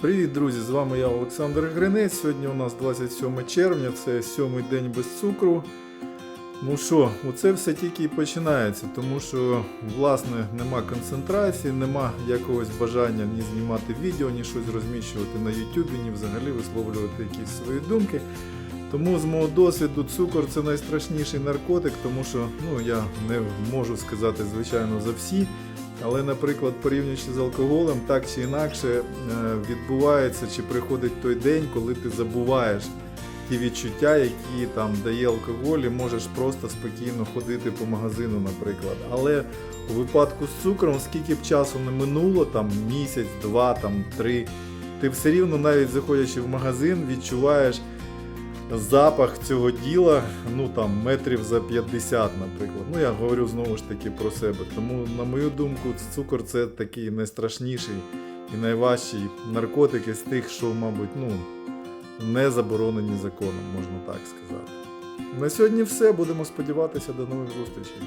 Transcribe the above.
Привіт, друзі! З вами я Олександр Гринець. Сьогодні у нас 27 червня, це сьомий день без цукру. Ну що, оце все тільки і починається, тому що, власне, нема концентрації, нема якогось бажання ні знімати відео, ні щось розміщувати на YouTube, ні взагалі висловлювати якісь свої думки. Тому з мого досвіду цукор це найстрашніший наркотик, тому що ну, я не можу сказати, звичайно, за всі. Але, наприклад, порівнюючи з алкоголем, так чи інакше е, відбувається чи приходить той день, коли ти забуваєш ті відчуття, які там дає алкоголь, і можеш просто спокійно ходити по магазину, наприклад. Але у випадку з цукром, скільки б часу не минуло, там місяць, два, там три, ти все рівно, навіть заходячи в магазин, відчуваєш запах цього діла, ну там метрів за 50, наприклад. Ну я говорю знову ж таки про себе. Тому, на мою думку, цукор це такий найстрашніший і найважчий наркотик із тих, що, мабуть, ну, не заборонені законом, можна так сказати. На сьогодні все. Будемо сподіватися до нових зустрічей.